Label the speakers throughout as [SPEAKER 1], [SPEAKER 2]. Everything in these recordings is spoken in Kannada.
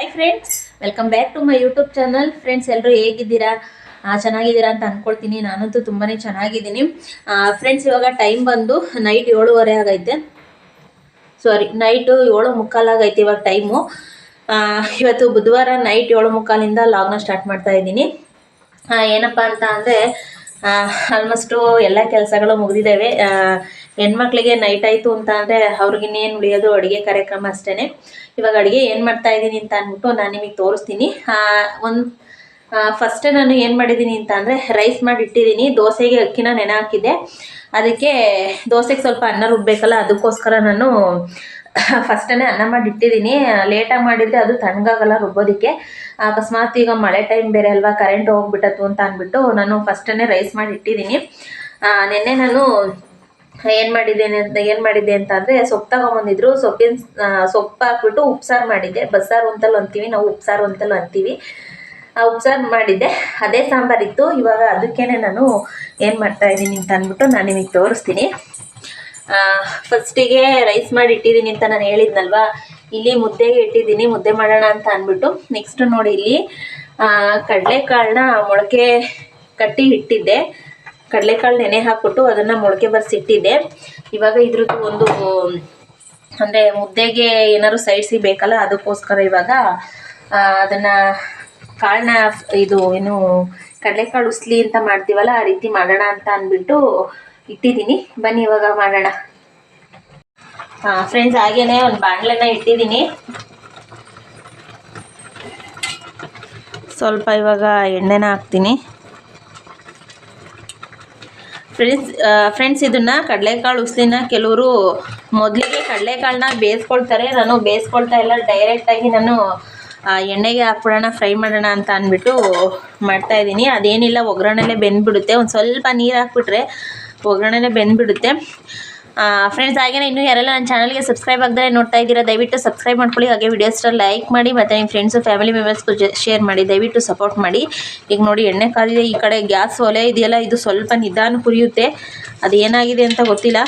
[SPEAKER 1] Hi friends welcome back to my YouTube channel friends ಎಲ್ಲರೂ ಹೇಗಿದ್ದೀರಾ? ಚೆನ್ನಾಗಿದ್ದೀರಾ ಅಂತ ಅನ್ಕೊಳ್ತೀನಿ. ನಾನಂತೂ ತುಂಬಾ ಚೆನ್ನಾಗಿದ್ದೀನಿ. ಫ್ರೆಂಡ್ಸ್ ಇವಾಗ ಟೈಮ್ ಬಂದು ನೈಟ್ ಏಳುವರೆ ಆಗೈತೆ. ಸಾರಿ ನೈಟು ಏಳು ಮುಕ್ಕಾಲಾಗೈತೆ ಇವಾಗ ಟೈಮು ಇವತ್ತು ಬುಧವಾರ ನೈಟ್ ಏಳು ಮುಕ್ಕಾಲಿಂದ ಲಾಗ್ನ ಸ್ಟಾರ್ಟ್ ಮಾಡ್ತಾ ಇದ್ದೀನಿ. ಏನಪ್ಪ ಅಂತ ಅಂದರೆ ಆಲ್ಮೋಸ್ಟು ಎಲ್ಲ ಕೆಲಸಗಳು ಮುಗಿದಿದ್ದಾವೆ. ಹೆಣ್ಮಕ್ಳಿಗೆ ನೈಟ್ ಆಯಿತು ಅಂತ ಅಂದರೆ ಅವ್ರಿಗಿನ್ನೇನು ಉಳಿಯೋದು ಅಡುಗೆ ಕಾರ್ಯಕ್ರಮ ಅಷ್ಟೇ ಇವಾಗ ಅಡುಗೆ ಏನು ಮಾಡ್ತಾ ಇದ್ದೀನಿ ಅಂತ ಅಂದ್ಬಿಟ್ಟು ನಾನು ನಿಮಗೆ ತೋರಿಸ್ತೀನಿ. ಒಂದು ಫಸ್ಟ್ ನಾನು ಏನು ಮಾಡಿದ್ದೀನಿ ಅಂತ ಅಂದರೆ ರೈಸ್ ಮಾಡಿ ಇಟ್ಟಿದ್ದೀನಿ. ದೋಸೆಗೆ ಅಕ್ಕಿನ ನೆನೆ ಹಾಕಿದ್ದೆ. ಅದಕ್ಕೆ ದೋಸೆಗೆ ಸ್ವಲ್ಪ ಅನ್ನ ರುಬ್ಬೇಕಲ್ಲ, ಅದಕ್ಕೋಸ್ಕರ ನಾನು ಫಸ್ಟೇ ಅನ್ನ ಮಾಡಿ ಇಟ್ಟಿದ್ದೀನಿ. ಲೇಟಾಗಿ ಮಾಡಿದರೆ ಅದು ತಣ್ಣಗಾಗಲ್ಲ ರುಬ್ಬೋದಕ್ಕೆ. ಅಕಸ್ಮಾತ್ ಈಗ ಮಳೆ ಟೈಮ್ ಬೇರೆ ಅಲ್ವಾ ಕರೆಂಟ್ ಹೋಗ್ಬಿಟ್ಟತ್ತು ಅಂತ ಅಂದ್ಬಿಟ್ಟು ನಾನು ಫಸ್ಟೇ ರೈಸ್ ಮಾಡಿ ಇಟ್ಟಿದ್ದೀನಿ. ನಿನ್ನೆ ನಾನು ಏನು ಮಾಡಿದ್ದೇನೆ ಅಂತ ಏನು ಮಾಡಿದ್ದೆ ಅಂತ ಅಂದರೆ ಸೊಪ್ಪು ತಗೊಂಬಂದಿದ್ರು. ಸೊಪ್ಪಿನ ಸೊಪ್ಪು ಹಾಕ್ಬಿಟ್ಟು ಉಪ್ಸಾರು ಮಾಡಿದ್ದೆ. ಬಸ್ಸಾರು ಅಂತಲ್ಲೂ ಅಂತೀವಿ, ನಾವು ಉಪ್ಸಾರು ಅಂತಲ್ಲೂ ಅಂತೀವಿ. ಆ ಉಪ್ಸಾರು ಮಾಡಿದ್ದೆ. ಅದೇ ಸಾಂಬಾರಿತ್ತು ಇವಾಗ ಅದಕ್ಕೇನೆ ನಾನು ಏನು ಮಾಡ್ತಾ ಇದ್ದೀನಿ ಅಂತ ಅಂದ್ಬಿಟ್ಟು ನಾನು ನಿಮಗೆ ತೋರಿಸ್ತೀನಿ. ಫಸ್ಟಿಗೆ ರೈಸ್ ಮಾಡಿ ಇಟ್ಟಿದ್ದೀನಿ ಅಂತ ನಾನು ಹೇಳಿದ್ನಲ್ವಾ? ಇಲ್ಲಿ ಮುದ್ದೆಗೆ ಇಟ್ಟಿದ್ದೀನಿ. ಮುದ್ದೆ ಮಾಡೋಣ ಅಂತ ಅಂದ್ಬಿಟ್ಟು. ನೆಕ್ಸ್ಟ್ ನೋಡಿ ಇಲ್ಲಿ ಕಡಲೆಕಾಳನ್ನ ಮೊಳಕೆ ಕಟ್ಟಿ ಇಟ್ಟಿದ್ದೆ. ಕಡಲೆಕಾಳು ನೆನೆ ಹಾಕ್ಬಿಟ್ಟು ಅದನ್ನು ಮೊಳಕೆ ಬರ್ಸಿಟ್ಟಿದ್ದೆ ಇವಾಗ ಇದ್ರದ್ದು ಒಂದು, ಅಂದರೆ ಮುದ್ದೆಗೆ ಏನಾದ್ರು ಸೈಸಿ ಬೇಕಲ್ಲ ಅದಕ್ಕೋಸ್ಕರ ಇವಾಗ ಅದನ್ನ ಕಾಳನ್ನ ಇದು ಏನು ಕಡಲೆಕಾಳು ಉಸ್ಲಿ ಅಂತ ಮಾಡ್ತೀವಲ್ಲ ಆ ರೀತಿ ಮಾಡೋಣ ಅಂತ ಅಂದ್ಬಿಟ್ಟು ಇಟ್ಟಿದ್ದೀನಿ. ಬನ್ನಿ ಇವಾಗ ಮಾಡೋಣ. ಹಾಂ ಫ್ರೆಂಡ್ಸ್ ಹಾಗೇನೆ ಒಂದು ಬಾಣಲೆನ ಇಟ್ಟಿದ್ದೀನಿ. ಸ್ವಲ್ಪ ಇವಾಗ ಎಣ್ಣೆನ ಹಾಕ್ತೀನಿ. ಫ್ರೆಂಡ್ಸ್ ಫ್ರೆಂಡ್ಸ್ ಇದನ್ನ ಕಡಲೆಕಾಳು ಉಸ್ಲಿನ ಕೆಲವರು ಮೊದಲಿಗೆ ಕಡಲೆಕಾಳನ್ನ ಬೇಯಿಸ್ಕೊಳ್ತಾರೆ. ನಾನು ಬೇಯಿಸ್ಕೊಳ್ತಾ ಇಲ್ಲ. ಡೈರೆಕ್ಟಾಗಿ ನಾನು ಎಣ್ಣೆಗೆ ಹಾಕ್ಬಿಡೋಣ, ಫ್ರೈ ಮಾಡೋಣ ಅಂತ ಅಂದ್ಬಿಟ್ಟು ಮಾಡ್ತಾ ಇದ್ದೀನಿ. ಅದೇನಿಲ್ಲ, ಒಗ್ಗರಣೆಲೆ ಬೆಂದ್ಬಿಡುತ್ತೆ. ಒಂದು ಸ್ವಲ್ಪ ನೀರು ಹಾಕ್ಬಿಟ್ರೆ ಒಗ್ಗರಣೆಲೆ ಬೆಂದ್ಬಿಡುತ್ತೆ. ಫ್ರೆಂಡ್ಸ್ ಹಾಗೆಯೇ ಇನ್ನೂ ಯಾರೆಲ್ಲ ನನ್ನ ಚಾನಲ್ಗೆ ಸಬ್ಸ್ಕ್ರೈಬ್ ಆಗದೆ ನೋಡ್ತಾ ಇದ್ದೀರಾ, ದಯವಿಟ್ಟು ಸಬ್ಸ್ಕ್ರೈಬ್ ಮಾಡ್ಕೊಳ್ಳಿ. ಹಾಗೆ ವಿಡಿಯೋಸ್ನ ಲೈಕ್ ಮಾಡಿ, ಮತ್ತು ನಿಮ್ಮ ಫ್ರೆಂಡ್ಸು ಫ್ಯಾಮಿಲಿ ಮೆಂಬರ್ಸ್ಗೂ ಶೇರ್ ಮಾಡಿ, ದಯವಿಟ್ಟು ಸಪೋರ್ಟ್ ಮಾಡಿ. ಈಗ ನೋಡಿ, ಎಣ್ಣೆ ಕಾದಿದೆ ಈ ಕಡೆ ಗ್ಯಾಸ್ ಒಲೆ ಇದೆಯಲ್ಲ, ಇದು ಸ್ವಲ್ಪ ನಿಧಾನ ಕುರಿಯುತ್ತೆ ಅದು ಏನಾಗಿದೆ ಅಂತ ಗೊತ್ತಿಲ್ಲ.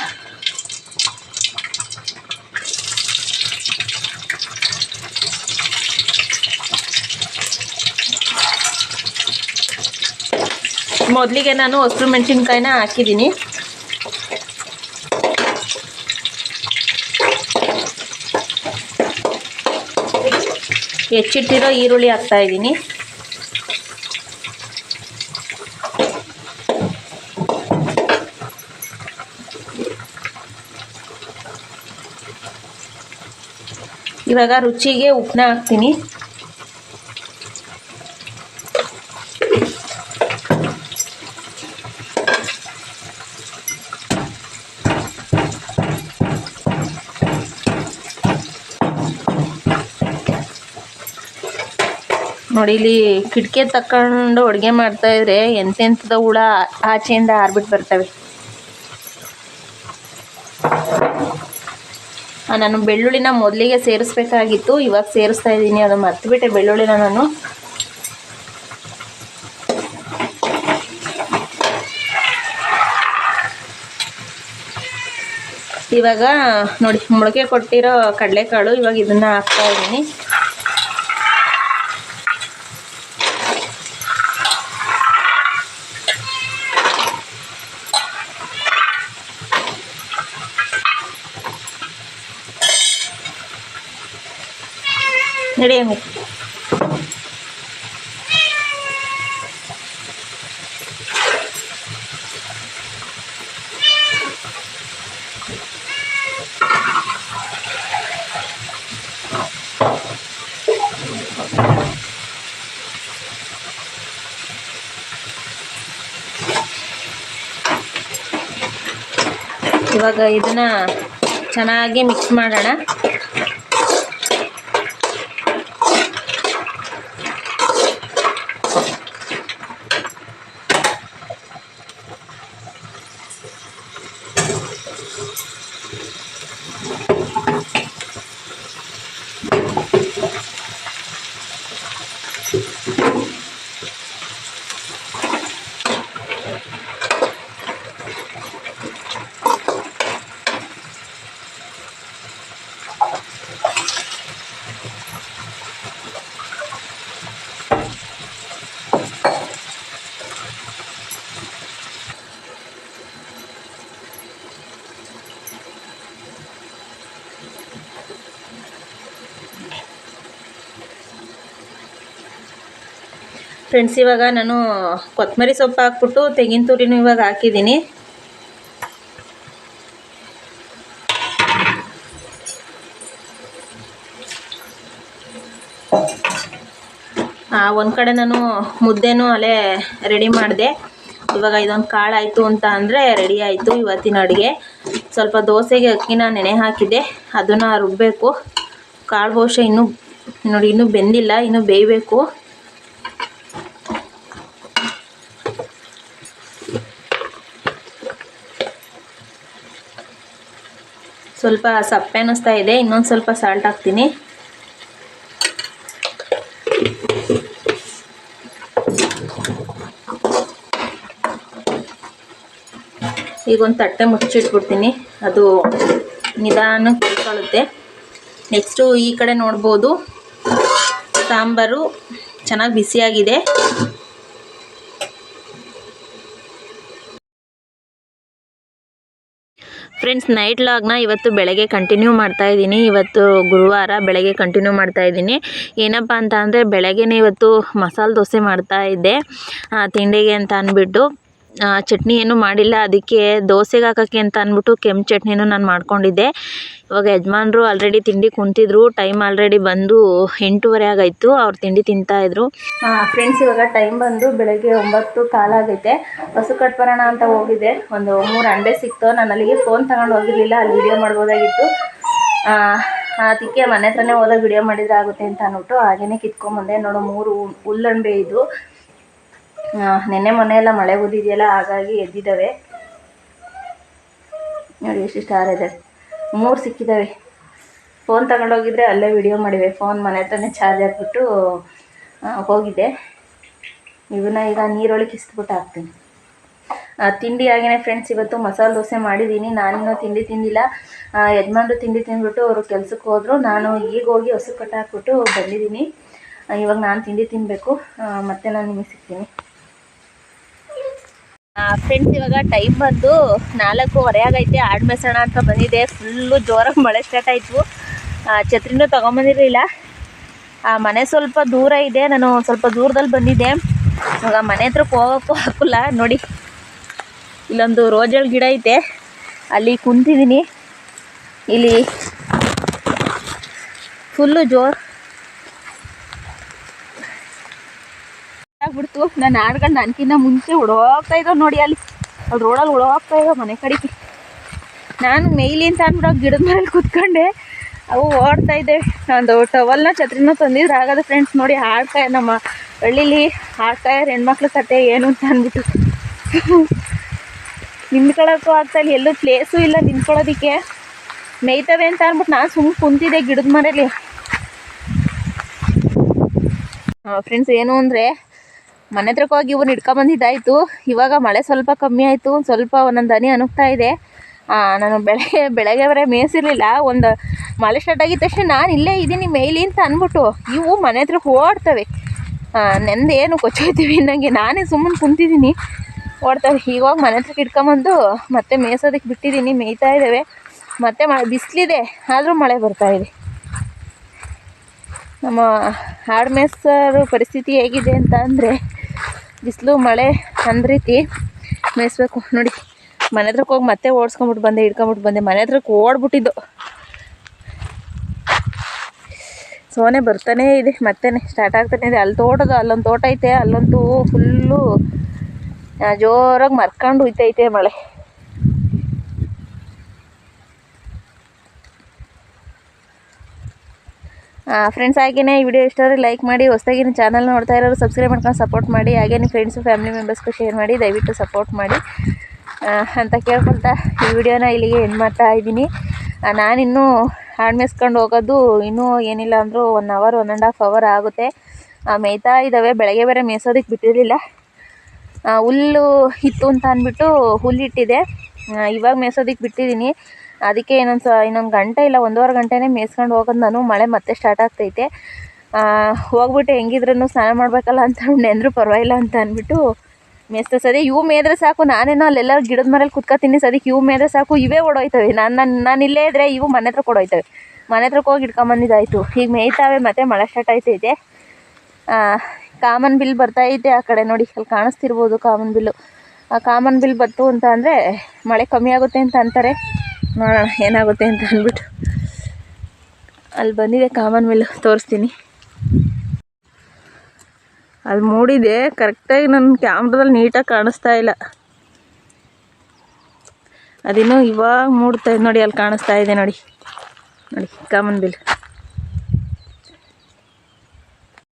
[SPEAKER 1] ಮೊದಲಿಗೆ ನಾನು ಹಸಿರು ಮೆಣಸಿನ್ಕಾಯಿನ ಹಾಕಿದ್ದೀನಿ. ಹೆಚ್ಚಿಟ್ಟಿರೋ ಈರುಳ್ಳಿ ಹಾಕ್ತಾ ಇದ್ದೀನಿ. ಇವಾಗ ರುಚಿಗೆ ಉಪ್ಪನ್ನ ಹಾಕ್ತೀನಿ. ನೋಡಿ, ಇಲ್ಲಿ ಕಿಟಕಿ ತಕೊಂಡು ಅಡುಗೆ ಮಾಡ್ತಾ ಇದ್ರೆ ಎಂತೆಂಥದ ಹುಳ ಆಚೆಯಿಂದ ಹಾರ್ಬಿಟ್ಟು ಬರ್ತವೆ. ನಾನು ಬೆಳ್ಳುಳ್ಳಿನ ಮೊದಲಿಗೆ ಸೇರಿಸ್ಬೇಕಾಗಿತ್ತು, ಇವಾಗ ಸೇರಿಸ್ತಾ ಇದ್ದೀನಿ ಅದು ಮರ್ತುಬಿಟ್ಟೆ ಬೆಳ್ಳುಳ್ಳಿನ ನಾನು. ಇವಾಗ ನೋಡಿ, ಮೊಳಕೆ ಕೊಟ್ಟಿರೋ ಕಡಲೆಕಾಳು ಇವಾಗ ಇದನ್ನ ಹಾಕ್ತಾ ಇದ್ದೀನಿ. ನಡೆಯಂಗೆ ಇವಾಗ ಇದನ್ನ ಚೆನ್ನಾಗಿ ಮಿಕ್ಸ್ ಮಾಡೋಣ. ಫ್ರೆಂಡ್ಸ್ ಇವಾಗ ನಾನು ಕೊತ್ತಂಬರಿ ಸೊಪ್ಪು ಹಾಕ್ಬಿಟ್ಟು ತೆಂಗಿನ ತುರಿನೂ ಇವಾಗ ಹಾಕಿದ್ದೀನಿ. ಒಂದು ಕಡೆ ನಾನು ಮುದ್ದೆನೂ ಅಲ್ಲೇ ರೆಡಿ ಮಾಡಿದೆ. ಇವಾಗ ಇದೊಂದು ಕಾಳು ಆಯಿತು ಅಂತ ಅಂದರೆ ರೆಡಿ ಆಯಿತು ಇವತ್ತಿನ ಅಡುಗೆ. ಸ್ವಲ್ಪ ದೋಸೆಗೆ ಅಕ್ಕಿನ ನೆನೆ ಹಾಕಿದ್ದೆ. ಅದನ್ನು ರುಬ್ಬಬೇಕು ಕಾಳು ಬಹುಶಃ ಇನ್ನೂ ನೋಡಿ, ಇನ್ನೂ ಬೆಂದಿಲ್ಲ, ಇನ್ನೂ ಬೇಯಬೇಕು. ಸ್ವಲ್ಪ ಸಪ್ಪೆ ಅನ್ನಿಸ್ತಾ ಇದೆ, ಇನ್ನೊಂದು ಸ್ವಲ್ಪ ಸಾಲ್ಟ್ ಹಾಕ್ತೀನಿ. ಈಗ ಒಂದು ತಟ್ಟೆ ಮುಚ್ಚಿಟ್ಬಿಡ್ತೀನಿ. ಅದು ನಿಧಾನ ಕುತ್ಕೊಳ್ಳುತ್ತೆ ನೆಕ್ಸ್ಟು ಈ ಕಡೆ ನೋಡ್ಬೋದು, ಸಾಂಬಾರು ಚೆನ್ನಾಗಿ ಬಿಸಿಯಾಗಿದೆ. ಫ್ರೆಂಡ್ಸ್ ನೈಟ್ ಲಾಗ್ನ ಇವತ್ತು ಬೆಳಗ್ಗೆ ಕಂಟಿನ್ಯೂ ಮಾಡ್ತಾ ಇದ್ದೀನಿ. ಇವತ್ತು ಗುರುವಾರ ಬೆಳಗ್ಗೆ ಕಂಟಿನ್ಯೂ ಮಾಡ್ತಾ ಇದ್ದೀನಿ. ಏನಪ್ಪ ಅಂತ ಅಂದರೆ, ಬೆಳಗ್ಗೆನೇ ಇವತ್ತು ಮಸಾಲೆ ದೋಸೆ ಮಾಡ್ತಾ ಇದ್ದೆ. ತಿಂಡಿಗೆ ಅಂತ ಅಂದ್ಬಿಟ್ಟು. ಚಟ್ನಿ ಏನು ಮಾಡಿಲ್ಲ. ಅದಕ್ಕೆ ದೋಸೆಗೆ ಹಾಕೋಕ್ಕೆ ಅಂತ ಅಂದ್ಬಿಟ್ಟು ಕೆಂಪು ಚಟ್ನಿನೂ ನಾನು ಮಾಡ್ಕೊಂಡಿದ್ದೆ. ಇವಾಗ ಯಜಮಾನ್ರು ಆಲ್ರೆಡಿ ತಿಂಡಿ ಕುಂತಿದ್ರು ಟೈಮ್ ಆಲ್ರೆಡಿ ಬಂದು ಎಂಟೂವರೆ ಆಗಾಯಿತು. ಅವ್ರು ತಿಂಡಿ ತಿಂತಾಯಿದ್ರು ಫ್ರೆಂಡ್ಸ್ ಇವಾಗ ಟೈಮ್ ಬಂದು ಬೆಳಗ್ಗೆ ಒಂಬತ್ತು ಕಾಲಾಗೈತೆ ಹಸು ಕಟ್ಬರೋಣ ಅಂತ ಹೋಗಿದ್ದೆ. ಒಂದು ಮೂರು ಅಂಡೆ ಸಿಕ್ತು. ನಾನು ಅಲ್ಲಿಗೆ ಫೋನ್ ತಗೊಂಡು ಹೋಗಿರಲಿಲ್ಲ. ಅಲ್ಲಿ ವಿಡಿಯೋ ಮಾಡ್ಬೋದಾಗಿತ್ತು. ಅದಕ್ಕೆ ಮನೆ ಹತ್ರನೇ ಹೋದಾಗ ವಿಡಿಯೋ ಮಾಡಿದ್ರೆ ಆಗುತ್ತೆ ಅಂತ ಅಂದ್ಬಿಟ್ಟು ಹಾಗೇನೆ ಕಿತ್ಕೊಂಬಂದೆ ನೋಡು, ಮೂರು ಹುಲ್ಲಂಡೆ ಇದು. ನೆನ್ನೆ ಮೊನ್ನೆ ಎಲ್ಲ ಮಳೆ ಬಂದಿದೆಯಲ್ಲ, ಹಾಗಾಗಿ ಎದ್ದಿದ್ದಾವೆ. ನೋಡಿ ಎಷ್ಟು ಸ್ಟಾರ್ ಇದೆ. ಮೂರು ಸಿಕ್ಕಿದ್ದಾವೆ ಫೋನ್ ತಗೊಂಡೋಗಿದ್ರೆ ಅಲ್ಲೇ ವಿಡಿಯೋ ಮಾಡಿವೆ. ಫೋನ್ ಮನೆ ಹತ್ರನೇ ಚಾರ್ಜ್ ಹಾಕ್ಬಿಟ್ಟು ಹೋಗಿದ್ದೆ ಇವನ್ನ ಈಗ ನೀರೊಳಗೆ ಕಿಸ್ಬಿಟ್ಟು ಹಾಕ್ತೀನಿ. ತಿಂಡಿ ಆಗಿನೇ ಫ್ರೆಂಡ್ಸ್ ಇವತ್ತು ಮಸಾಲೆ ದೋಸೆ ಮಾಡಿದ್ದೀನಿ ನಾನಿನ್ನೂ ತಿಂಡಿ ತಿಂದಿಲ್ಲ. ಯಜಮಾನ್ರು ತಿಂಡಿ ತಿಂದ್ಬಿಟ್ಟು ಅವರು ಕೆಲ್ಸಕ್ಕೆ ಹೋದರು. ನಾನು ಈಗ ಹೋಗಿ ಹಸು ಕಟ್ಟಾಕ್ಬಿಟ್ಟು ಬಂದಿದ್ದೀನಿ. ಇವಾಗ ನಾನು ತಿಂಡಿ ತಿನ್ನಬೇಕು ಮತ್ತೆ ನಾನು ನಿಮಗೆ ಸಿಗ್ತೀನಿ. ಫ್ರೆಂಡ್ಸ್ ಇವಾಗ ಟೈಮ್ ಬಂದು ನಾಲ್ಕೂವರೆ ಆಗೈತೆ. ಆಡ್ ಮೆಸೋಣ ಅಂತ ಬಂದಿದೆ. ಫುಲ್ಲು ಜೋರಾಗಿ ಮಳೆ ಸ್ಟಾರ್ಟ್ ಆಯಿತು. ಛತ್ರಿನೂ ತೊಗೊಂಬಂದಿರಲಿಲ್ಲ. ಆ, ಮನೆ ಸ್ವಲ್ಪ ದೂರ ಇದೆ. ನಾನು ಸ್ವಲ್ಪ ದೂರದಲ್ಲಿ ಬಂದಿದ್ದೆ. ಇವಾಗ ಮನೆ ಹತ್ರಕ್ಕೆ ಹೋಗೋಕ್ಕೂ ಹಾಕಿಲ್ಲ ನೋಡಿ, ಇಲ್ಲೊಂದು ರೋಜಲ್ ಗಿಡ ಐತೆ. ಅಲ್ಲಿ ಕುಂತಿದ್ದೀನಿ. ಇಲ್ಲಿ ಫುಲ್ಲು ಜೋರ್ ಆಗ್ಬಿಡ್ತು ನಾನು ಹಾಡ್ಗಳು ನನಗಿನ್ನ ಮುಂಚೆ ಓಡೋಗ್ತಾ ಇದ್ದಾವೆ ನೋಡಿ ಅಲ್ಲಿ. ಅಲ್ಲಿ ರೋಡಲ್ಲಿ ಓಡೋಗ್ತಾ ಇದ್ದಾವೆ ಮನೆ ಕಡೆಗೆ. ನಾನು ಮೇಯ್ಲಿ ಅಂತ ಅಂದ್ಬಿಟ್ಟು ಗಿಡದ ಮೇಲೆ ಕೂತ್ಕೊಂಡೆ. ಅವು ಓಡ್ತಾ ಇದ್ದೆ. ಒಂದು ಟವಲ್ನ ಛತ್ರಿನ ತಂದಿದ್ರೆ. ಆಗೋದು ಫ್ರೆಂಡ್ಸ್ ನೋಡಿ ಹಾಡ್ತಾ ನಮ್ಮ ಹಳ್ಳಿಲಿ ಇರೋ ಹೆಣ್ಮಕ್ಳ ಕತೆ ಏನು ಅಂತ ಅಂದ್ಬಿಟ್ಟು. ನಿಂತ್ಕೊಳ್ಳೋಕ್ಕೂ ಆಗ್ತಾ ಇಲ್ಲ. ಎಲ್ಲೂ ಪ್ಲೇಸು ಇಲ್ಲ ನಿಂತ್ಕೊಳ್ಳೋದಕ್ಕೆ. ಮೇಯ್ತವೆ ಅಂತ ಅಂದ್ಬಿಟ್ಟು ನಾನು ಸುಮ್ಮನೆ ಕುಂತಿದ್ದೆ ಗಿಡದ ಮನೇಲಿ. ಫ್ರೆಂಡ್ಸ್ ಏನು ಅಂದರೆ ಮನೆ ಹತ್ರಕ್ಕೆ ಹೋಗಿ ಇವ್ರನ್ನ ಹಿಡ್ಕೊಂಬಂದಿದ್ದಾಯಿತು ಇವಾಗ ಮಳೆ ಸ್ವಲ್ಪ ಕಮ್ಮಿ ಆಯಿತು. ಸ್ವಲ್ಪ ಒಂದೊಂದು ಹನಿ ಅನುಗ್ತಾ ಇದೆ. ನಾನು ಬೆಳಗ್ಗೆ ಬೆಳಗ್ಗೆ ಬರೀ ಮೇಯಿಸಿರ್ಲಿಲ್ಲ. ಒಂದು ಮಳೆ ಸ್ಟಾರ್ಟ್ ಆಗಿದ ತಕ್ಷಣ ನಾನು ಇಲ್ಲೇ ಇದ್ದೀನಿ ಮೇಯ್ಲಿ ಅಂತ ಅಂದ್ಬಿಟ್ಟು ಇವು ಮನೆ ಹತ್ರಕ್ಕೆ ಓಡ್ತವೆ. ಏನು ಕೊಚ್ಚೋಯ್ತೀವಿ ನನಗೆ ನಾನೇ ಸುಮ್ಮನೆ ಕುಂತಿದ್ದೀನಿ. ಓಡ್ತವೆ. ಇವಾಗ ಮನೆ ಹತ್ರಕ್ಕೆ ಇಟ್ಕೊಂಬಂದು ಮತ್ತೆ ಮೇಯ್ಸೋದಕ್ಕೆ ಬಿಟ್ಟಿದ್ದೀನಿ. ಮೇಯ್ತಾ ಇದ್ದಾವೆ. ಮತ್ತೆ ಮಳೆ, ಬಿಸಿಲಿದೆ. ಆದರೂ ಮಳೆ ಬರ್ತಾ ಇದೆ. ನಮ್ಮ ಹಾಡು ಮೇಯ್ಸೋರ ಪರಿಸ್ಥಿತಿ ಹೇಗಿದೆ ಅಂತ ಅಂದರೆ ಬಿಸಿಲು, ಮಳೆ ಅಂದ ರೀತಿ ಮೇಯಿಸ್ಬೇಕು. ನೋಡಿ, ಮನೆ ಹತ್ರಕ್ಕೆ ಹೋಗಿ ಮತ್ತೆ ಓಡಿಸ್ಕೊಂಬಿಟ್ಟು ಬಂದೆ, ಹಿಡ್ಕೊಂಬಿಟ್ಟು ಬಂದೆ. ಮನೆ ಹತ್ರಕ್ಕೆ ಓಡ್ಬಿಟ್ಟಿದ್ದು. ಸೋನೆ ಬರ್ತಾನೇ ಇದೆ ಮತ್ತೆ ಸ್ಟಾರ್ಟ್ ಆಗ್ತಾನೆ ಇದೆ. ಅಲ್ಲಿ ತೋಟದ, ಅಲ್ಲೊಂದು ತೋಟ ಐತೆ ಅಲ್ಲಂತೂ ಫುಲ್ಲು ಜೋರಾಗಿ ಮರ್ಕೊಂಡು ಹೋಯ್ತೈತೆ ಮಳೆ. ಫ್ರೆಂಡ್ಸ್ ಹಾಗೇನೆ ಈ ವಿಡಿಯೋ ಇಷ್ಟ ಆದರೆ ಲೈಕ್ ಮಾಡಿ ಹೊಸದಾಗಿ ನಿಮ್ಮ ಚಾನಲ್ ನೋಡ್ತಾ ಇರೋರು ಸಬ್ಸ್ಕ್ರೈಬ್ ಮಾಡ್ಕೊಂಡು ಸಪೋರ್ಟ್ ಮಾಡಿ ಹಾಗೆ ನಿಮ್ಮ ಫ್ರೆಂಡ್ಸು ಫ್ಯಾಮಿಲಿ ಮೆಂಬರ್ಸ್ಗೂ ಶೇರ್ ಮಾಡಿ, ದಯವಿಟ್ಟು ಸಪೋರ್ಟ್ ಮಾಡಿ. ಅಂತ ಕೇಳ್ಕೊಳ್ತಾ ಈ ವಿಡಿಯೋನ ಇಲ್ಲಿಗೆ ಎಂಡ್ ಮಾಡ್ತಾ ಇದ್ದೀನಿ. ನಾನಿನ್ನೂ ಹಾಡು ಮೇಯ್ಸ್ಕೊಂಡು ಹೋಗೋದು ಇನ್ನೂ ಏನಿಲ್ಲ ಅಂದರೂ one hour one and half hour ಆಗುತ್ತೆ. ಮೇಯ್ತಾ ಇದ್ದಾವೆ, ಬೆಳಗ್ಗೆ ಬೇರೆ ಮೇಯ್ಸೋದಕ್ಕೆ ಬಿಟ್ಟಿರಲಿಲ್ಲ. ಹುಲ್ಲು ಇತ್ತು ಅಂತ ಅಂದ್ಬಿಟ್ಟು ಹುಲ್ಲಿಟ್ಟಿದೆ ಇವಾಗ ಮೇಯ್ಸೋದಕ್ಕೆ ಬಿಟ್ಟಿದ್ದೀನಿ. ಅದಕ್ಕೆ ಇನ್ನೊಂದು ಸ ಇನ್ನೊಂದು ಗಂಟೆ ಇಲ್ಲ, ಒಂದೂವರೆ ಗಂಟೆನೇ ಮೇಯ್ಸ್ಕೊಂಡು ಹೋಗೋದು ನಾನು. ಮಳೆ ಮತ್ತೆ ಸ್ಟಾರ್ಟ್ ಆಗ್ತೈತೆ. ಹೋಗ್ಬಿಟ್ಟು ಹೆಂಗಿದ್ರೂ ಸ್ನಾನ ಮಾಡಬೇಕಲ್ಲ ಅಂತ ನೆಂದರೂ ಪರವಾಗಿಲ್ಲ ಅಂತ ಅಂದ್ಬಿಟ್ಟು ಮೇಯ್ಸ್ತಾ ಸದಿ. ಇವು ಮೇದ್ರೆ ಸಾಕು, ನಾನೇನೋ ಅಲ್ಲೆಲ್ಲ ಗಿಡದ ಮೇಲೆ ಕುತ್ಕೊತೀನಿ ಸದ್ಯಕ್ಕೆ ಇವು ಮೇದ್ರೆ ಸಾಕು, ಇವೇ ಓಡೋಯ್ತವೆ. ನಾನು ನಾನು ನಾನು ಇಲ್ಲೇ ಇದ್ದರೆ ಇವು ಮನೆ ಹತ್ರ ಕೊಡೋಯ್ತವೆ ಮನೆ ಹತ್ರಕ್ಕೆ ಹೋಗಿ ಇಟ್ಕೊಂಬಂದಿದ್ದಾಯಿತು. ಈಗ ಮೇಯ್ತಾವೆ ಮತ್ತೆ ಮಳೆ ಸ್ಟಾರ್ಟ್ ಆಯ್ತೈತೆ ಕಾಮನ್ ಬಿಲ್ ಬರ್ತಾ ಐತೆ ಆ ಕಡೆ ನೋಡಿ. ಅಲ್ಲಿ ಕಾಣಿಸ್ತಿರ್ಬೋದು ಕಾಮನ್ ಬಿಲ್ಲು ಆ ಕಾಮನ್ ಬಿಲ್ ಬಂತು ಅಂತ ಅಂದರೆ ಮಳೆ ಕಮ್ಮಿ ಆಗುತ್ತೆ ಅಂತ ಅಂತಾರೆ. ನೋಡೋಣ ಏನಾಗುತ್ತೆ ಅಂತ ಅಂದ್ಬಿಟ್ಟು. ಅಲ್ಲಿ ಬಂದಿದೆ ಕಾಮನ್ ಮಿಲ್, ತೋರಿಸ್ತೀನಿ. ಅಲ್ಲಿ ಮೂಡಿದೆ, ಕರೆಕ್ಟಾಗಿ ನನ್ನ ಕ್ಯಾಮ್ರದಲ್ಲಿ ನೀಟಾಗಿ ಕಾಣಿಸ್ತಾ ಇಲ್ಲ. ಅದಿನ್ನೂ ಇವಾಗ ಮೂಡ್ತಾ ನೋಡಿ, ಅಲ್ಲಿ ಕಾಣಿಸ್ತಾ ಇದೆ ನೋಡಿ. ನೋಡಿ, ಕಾಮನ್ ಬಿಲ್